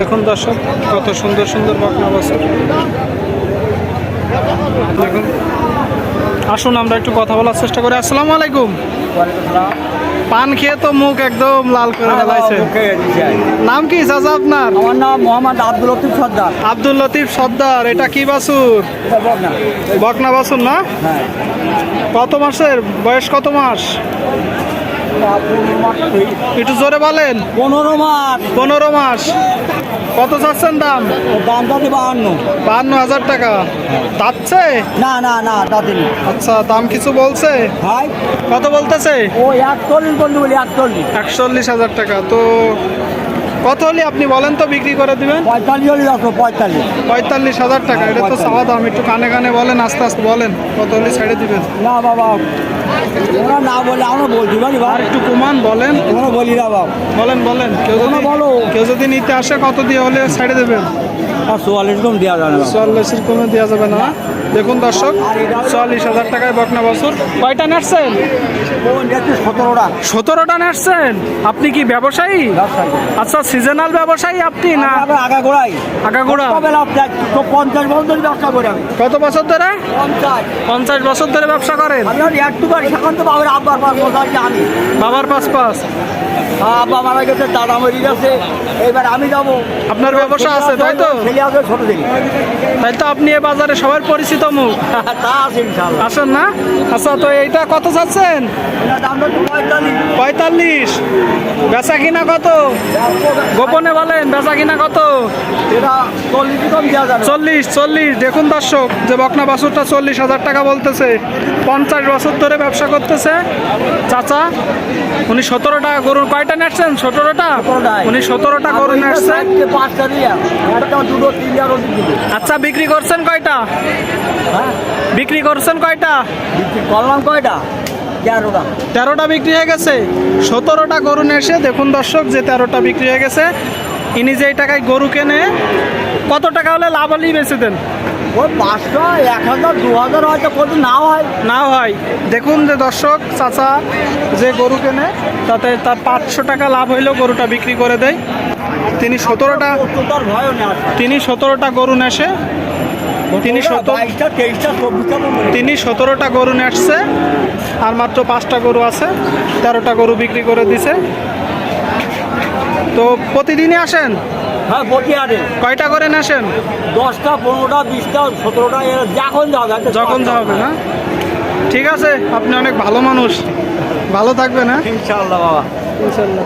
দেখুন দর্শক কত সুন্দর সুন্দর বকনা বাছুর? দেখুন। আসুন আমরা একটু কথা বলার চেষ্টা করি। আসসালামু আলাইকুম। পান খেয়ে তো মুখ একদম লাল করে ফেলাইছে। নাম কি চাচা আপনার? আমার নাম মোহাম্মদ আব্দুল লতিফ সর্দার। আব্দুল লতিফ সর্দার। এটা কি বাসুর বকনা বাছুর না? হ্যাঁ। কত মাসের? বয়স কত মাস? একটু জোরে বলেন। পনেরো মাস। পনেরো মাস। কত চাচ্ছেন দাম? দাম দাদি বাহান্ন। বাহান্ন হাজার টাকা। যাচ্ছে না না না দাদি আচ্ছা দাম কিছু বলছে? ভাই? কত বলতেছে? ও একচল্লিশ বন্ধু বলি একচল্লিশ। একচল্লিশ হাজার টাকা। তো কত হলে আপনি বলেন তো বিক্রি করে দিবেন? পঁয়তাল্লিশ হলে আসো পঁয়তাল্লিশ। পঁয়তাল্লিশ হাজার টাকা। এটা তো চাওয়া দাম। একটু কানে কানে বলেন আস্তে আস্তে বলেন। কত হলে ছেড়ে দিবেন? না বাবা। ওরা না বলে আমরা বলছি বলি আর ভাই একটু কমান বলেন তোমরা বলি বলেন বলেন কেউ যদি বলো। কেউ যদি নিতে আসে কত দিয়ে হলে ছেড়ে দেবেন আর চুয়াল্লিশ কম দেওয়া যাবে না। চুয়াল্লিশের কমে দেওয়া যাবে না। দেখুন দর্শক চুয়াল্লিশ হাজার টাকায় বকনা বছর। কয়টা নাচছেন ও সতেরোটা। সতেরোটা নাচছেন আপনি কি ব্যবসায়ী? আচ্ছা সিজনাল ব্যবসায়ী আপনি না আগে আগা গোড়াই আগাগোড়া। পঞ্চাশ বছর ধরে ব্যবসা করে কত বছর ধরে? পঞ্চাশ। পঞ্চাশ বছর ধরে ব্যবসা করেন? বাবার আব্বার পাঁচ আমি বাবার পাঁচ পাঁচ। আব্বা মারা গেছে দাদা মরি গেছে। এবার আমি যাব। আপনার ব্যবসা আছে তাই তো? ছেলে আছে ছোট থেকে তাই তো আপনি এ বাজারে সবার পরিচিত মুখ। তা আছে আসেন না? আচ্ছা তো এইটা কত চাচ্ছেন? পঁয়তাল্লিশ। বেচা কিনা কত? গোপনে বলেন বেচা কিনা কত? এটা চল্লিশ চল্লিশ চল্লিশ। দেখুন দর্শক যে বকনা বাছুরটা চল্লিশ হাজার টাকা বলতেছে। পঞ্চাশ বছর ধরে ব্যবসা করতেছে। চাচা উনি সতেরো টাকা গরুর কয়টা নেটছেন সতেরোটা। উনি সতেরোটা গরু নেটছে পাঁচটা দিয়ে একটা দুটো তিনটা রোদি দিবে আচ্ছা বিক্রি করছেন কয়টা? বিক্রি করছেন কয়টা? করলাম কয়টা তেরোটা তেরোটা বিক্রি হয়ে গেছে। সতেরোটা গরু এসে দেখুন দর্শক, যে তেরোটা বিক্রি হয়ে গেছে। ইনি যে টাকায় গরু কেনে কত টাকা হলে লাভ হলেই বেঁচে দেন? ওই পাঁচশো এক হাজার দু হাজার হয়তো কত নাও হয়। নাও হয়। দেখুন যে দর্শক চাচা যে গরু কেনে তাতে তার পাঁচশো টাকা লাভ হইলেও গরুটা বিক্রি করে দেয়। তিনি সতেরোটা তিনি সতেরোটা গরু নেসে তিনি তিনি সতেরোটা গরু নেসছে আর মাত্র পাঁচটা গরু আছে তেরোটা গরু বিক্রি করে দিছে। তো প্রতিদিনই আসেন? হ্যাঁ বটি আরে কয়টা করে আসেন? দশটা পনেরোটা বিশটা সতেরোটা যখন যাবে। যখন যাবে না? ঠিক আছে আপনি অনেক ভালো মানুষ। ভালো থাকবেন হ্যাঁ? ইনশাল্লাহ বাবা। ইনশাল্লাহ